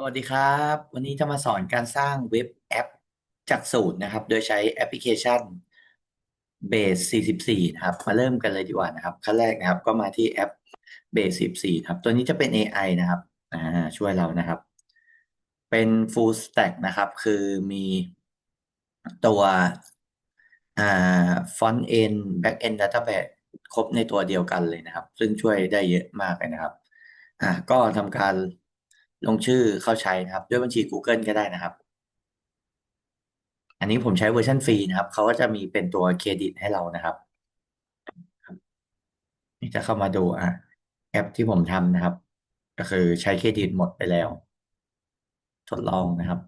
สวัสดีครับ วันนี้จะมาสอนการสร้างเว็บแอปจากศูนย์นะครับ โดยใช้แอปพลิเคชัน Base 44 นะครับ มาเริ่มกันเลยดีกว่านะครับขั้นแรกนะครับ ก็มาที่แอป Base 44ครับ ตัวนี้จะเป็น AI นะครับอ่าช่วยเรานะครับ เป็น Full Stack นะครับ คือมีตัวอ่า Front End Back End Database ครบในตัวเดียวกันเลยนะครับ ซึ่งช่วยได้เยอะมากเลยนะครับอ่าก็ทำการ ลงชื่อเข้าใช้นะครับ ด้วยบัญชี Google ก็ได้นะครับ อันนี้ผมใช้เวอร์ชันฟรีนะครับ เขาก็จะมีเป็นตัวเครดิตให้เรานะครับ นี่จะเข้ามาดูอะแอปที่ผมทำนะครับ ก็คือใช้เครดิตหมดไปแล้ว ทดลองนะครับ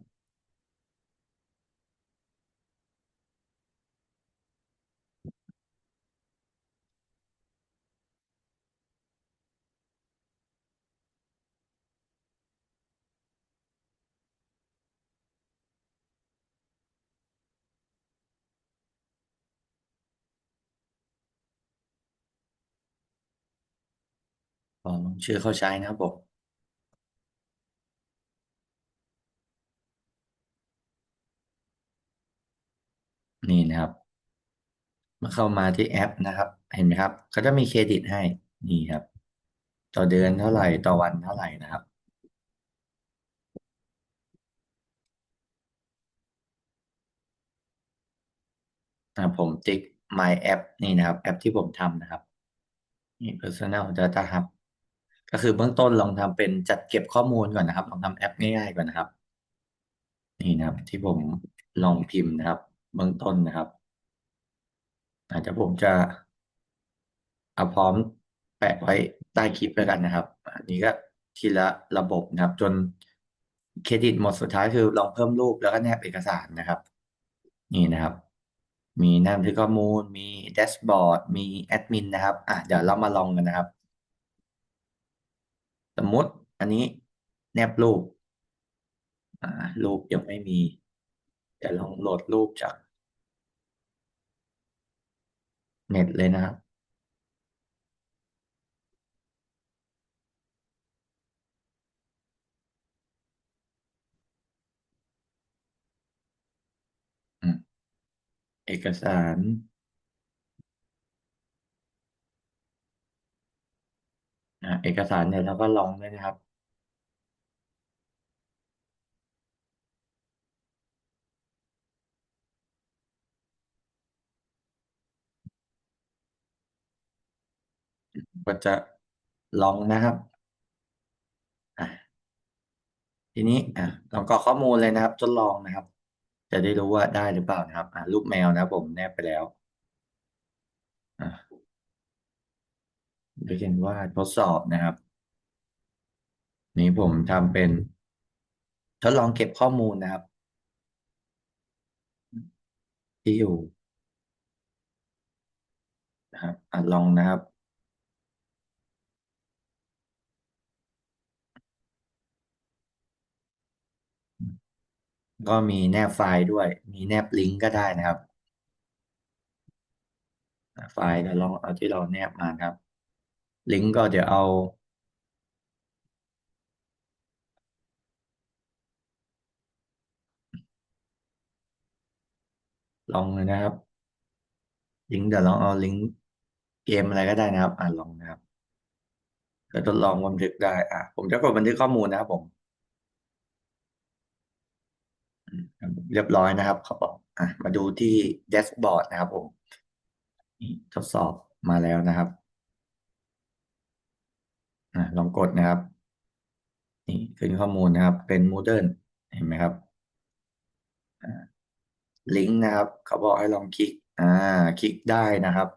ลองลงชื่อเข้าใช้นะครับผมนี่นะครับมาเข้ามาที่แอปนะครับ เห็นไหมครับเขาจะมีเครดิตให้นี่ครับ ต่อเดือนเท่าไหร่ต่อวันเท่าไหร่นะครับอ่าผมติ๊ก My App นี่นะครับ แอปที่ผมทำนะครับนี่ Personal Data Hub ก็คือเบื้องต้นลองทำเป็นจัดเก็บข้อมูลก่อนนะครับ ลองทำแอปง่ายๆก่อนนะครับ นี่นะครับ ที่ผมลองพิมพ์นะครับ เบื้องต้นนะครับอาจจะผมจะเอาพร้อมแปะไว้ใต้คลิปแล้วกันนะครับ อันนี้ก็ทีละระบบนะครับ จนเครดิตหมดสุดท้ายคือลองเพิ่มรูปแล้วก็แนบเอกสารนะครับ นี่นะครับ มีหน้าบันทึกข้อมูล มีแดชบอร์ดมีแอดมินนะครับอะเดี๋ยวเรามาลองกันนะครับ สมมติอันนี้แนบรูปรูปยังไม่มีเดี๋ยวลองโหลดรูปจาก เน็ตเลยนะครับเอกสาร อ่าเอกสารเนี่ยเราก็ลองด้วยนะครับ ก็จะลองนะครับอะทีนี้อะลองกรอกข้อมูลเลยนะครับ ทดลองนะครับ จะได้รู้ว่าได้หรือเปล่านะครับอะรูปแมวนะผมแนบไปแล้วอะ ดี๋ยวเห็นว่าทดสอบนะครับ นี้ผมทำเป็น ทดลองเก็บข้อมูลนะครับ ที่อยู่นะครับอะลองนะครับก็มีแนบไฟล์ด้วย มีแนบลิงก์ก็ได้นะครับ ไฟล์เราลองเอาที่เราแนบมาครับ ลิงก์ก็เดี๋ยวเอา ลองเลยนะครับ ลิงก์เดี๋ยวลองเอาลิงก์เกมอะไรก็ได้นะครับ อ่าลองนะครับก็ทดลองบันทึกได้ อะ ผมจะกดบันทึกข้อมูลนะครับผม เรียบร้อยนะครับเขาบอกอะมาดูที่แดชบอร์ดนะครับผม ทดสอบมาแล้วนะครับ อะลองกดนะครับ นี่ขึ้นข้อมูลนะครับ เป็น Moodle เห็นไหมครับลิงก์นะครับ เขาบอกให้ลองคลิก อ่า คลิกได้นะครับ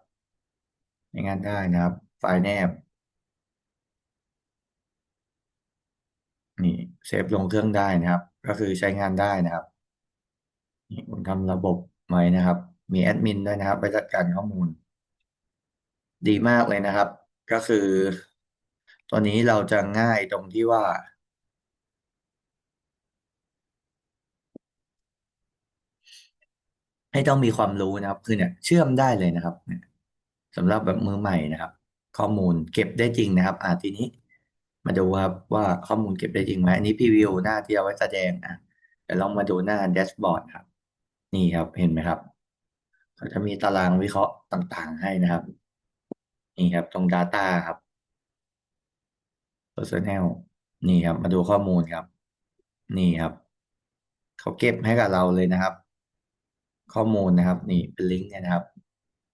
ในงานได้นะครับ ไฟล์แนบ นี่เซฟลงเครื่องได้นะครับ ก็คือใช้งานได้นะครับนี่ผมทำระบบไว้นะครับ มีแอดมินด้วยนะครับไปจัดการข้อมูล ดีมากเลยนะครับ ก็คือ ตัวนี้เราจะง่ายตรงที่ว่า ให้ต้องมีความรู้นะครับ คือเนี่ยเชื่อมได้เลยนะครับเนี่ยสำหรับแบบมือใหม่นะครับ ข้อมูลเก็บได้จริงนะครับ อ่าทีนี้ มาดูครับว่าข้อมูลเก็บได้จริงไหมอันนี้พรีวิวหน้าที่เอาไว้แสดงนะเดี๋ยวลองมาดูหน้าแดชบอร์ดครับ นี่ครับเห็นไหมครับเขาจะมีตารางวิเคราะห์ต่างๆ ให้นะครับ นี่ครับตรง Data ครับ Personnel นี่ครับ มาดูข้อมูลครับ นี่ครับ เขาเก็บให้กับเราเลยนะครับ ข้อมูลนะครับ นี่เป็นลิงก์เนี่ยนะครับ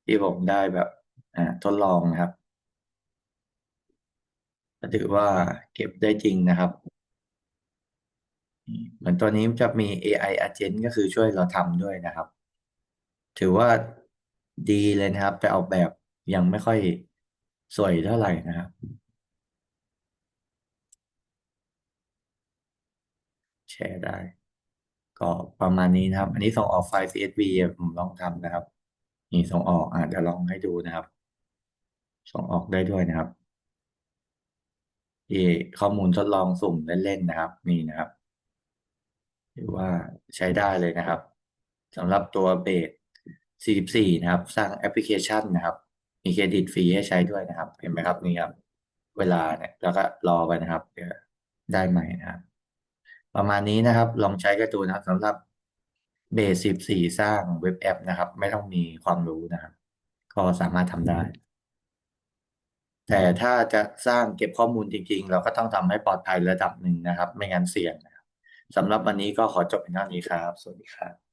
ที่ผมได้แบบอ่าทดลองนะครับถือว่าเก็บได้จริงนะครับเหมือนตัวนี้จะมี AI agent ก็คือช่วยเราทำด้วยนะครับ ถือว่าดีเลยนะครับ แต่ออกแบบยังไม่ค่อยสวยเท่าไหร่นะครับ แชร์ได้ ก็ประมาณนี้นะครับ อันนี้ส่งออกไฟล์ CSV ผมลองทำนะครับนี่ส่งออกอะเดี๋ยวลองให้ดูนะครับ ส่งออกได้ด้วยนะครับที่ข้อมูลทดลองสุ่มเล่นๆนะครับ นี่นะครับถือว่าใช้ได้เลยนะครับสำหรับตัวเบส44 นะครับ สร้างแอปพลิเคชันนะครับ มีเครดิตฟรีให้ใช้ด้วยนะครับ เห็นไหมครับนี่ครับ เวลาเนี่ยแล้วก็รอไปนะครับได้ใหม่นะครับ ประมาณนี้นะครับ ลองใช้กันดูนะครับสำหรับเบส14สร้างเว็บแอปนะครับ ไม่ต้องมีความรู้นะครับ ก็สามารถทำได้ แต่ถ้าจะสร้างเก็บข้อมูลจริง ๆ เราก็ต้องทำให้ปลอดภัยระดับหนึ่งนะครับ ไม่งั้นเสี่ยงนะครับสำหรับวันนี้ก็ขอจบเป็นเท่านี้ครับ สวัสดีครับ